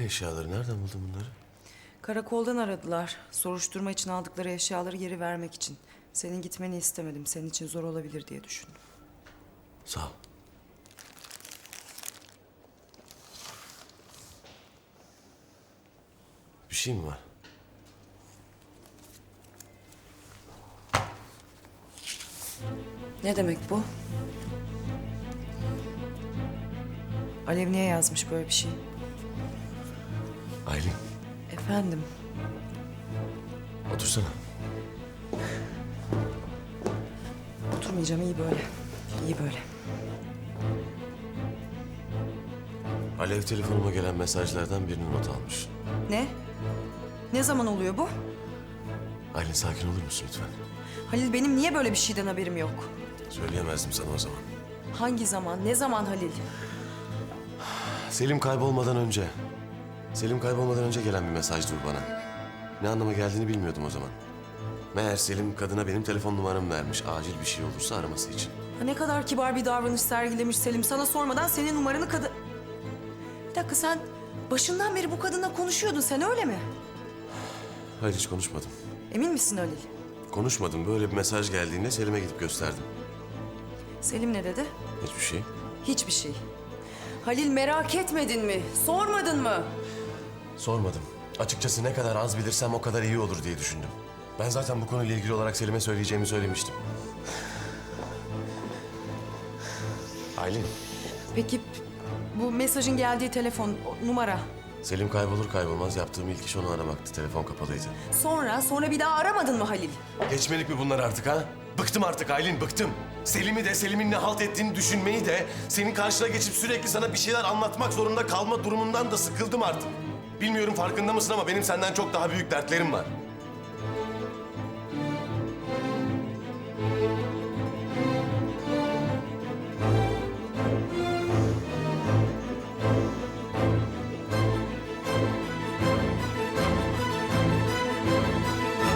eşyaları? Nereden buldun bunları? Karakoldan aradılar. Soruşturma için aldıkları eşyaları geri vermek için. Senin gitmeni istemedim. Senin için zor olabilir diye düşündüm. Sağ ol. Bir şey mi var? Ne demek bu? Alev niye yazmış böyle bir şey? Aylin, Efendim, otursana. oturmayacağım iyi böyle. İyi böyle. Alev telefonuma gelen mesajlardan birini not almış. Ne? Ne zaman oluyor bu? Aylin sakin olur musun lütfen? Halil benim niye böyle bir şeyden haberim yok? Söyleyemezdim sana o zaman. Hangi zaman? Ne zaman Halil? Selim kaybolmadan önce. Selim kaybolmadan önce gelen bir mesajdı bu bana. Ne anlama geldiğini bilmiyordum o zaman. Meğer Selim kadına benim telefon numaramı vermiş. Acil bir şey olursa araması için. Ha, ne kadar kibar bir davranış sergilemiş Selim. Sana sormadan senin numaranı kadın... Bir dakika sen başından beri bu kadınla konuşuyordun sen öyle mi? Hayır hiç konuşmadım. Emin misin Halil? Konuşmadım. Böyle bir mesaj geldiğinde Selim'e gidip gösterdim. Selim ne dedi? Hiçbir şey. Hiçbir şey. Halil merak etmedin mi? Sormadın mı? Sormadım. Açıkçası ne kadar az bilirsem o kadar iyi olur diye düşündüm. Ben zaten bu konuyla ilgili olarak Selim'e söyleyeceğimi söylemiştim. Aylin, Peki bu mesajın geldiği telefon, o numara. Selim kaybolur kaybolmaz yaptığım ilk iş onu aramaktı. Telefon kapalıydı. Sonra, sonra bir daha aramadın mı Halil? Geçmedik mi bunlar artık ha? Bıktım artık Aylin, bıktım. Selim'i de, Selim'in ne halt ettiğini düşünmeyi de... ...senin karşına geçip sürekli sana bir şeyler anlatmak zorunda kalma durumundan da sıkıldım artık. Bilmiyorum farkında mısın ama benim senden çok daha büyük dertlerim var.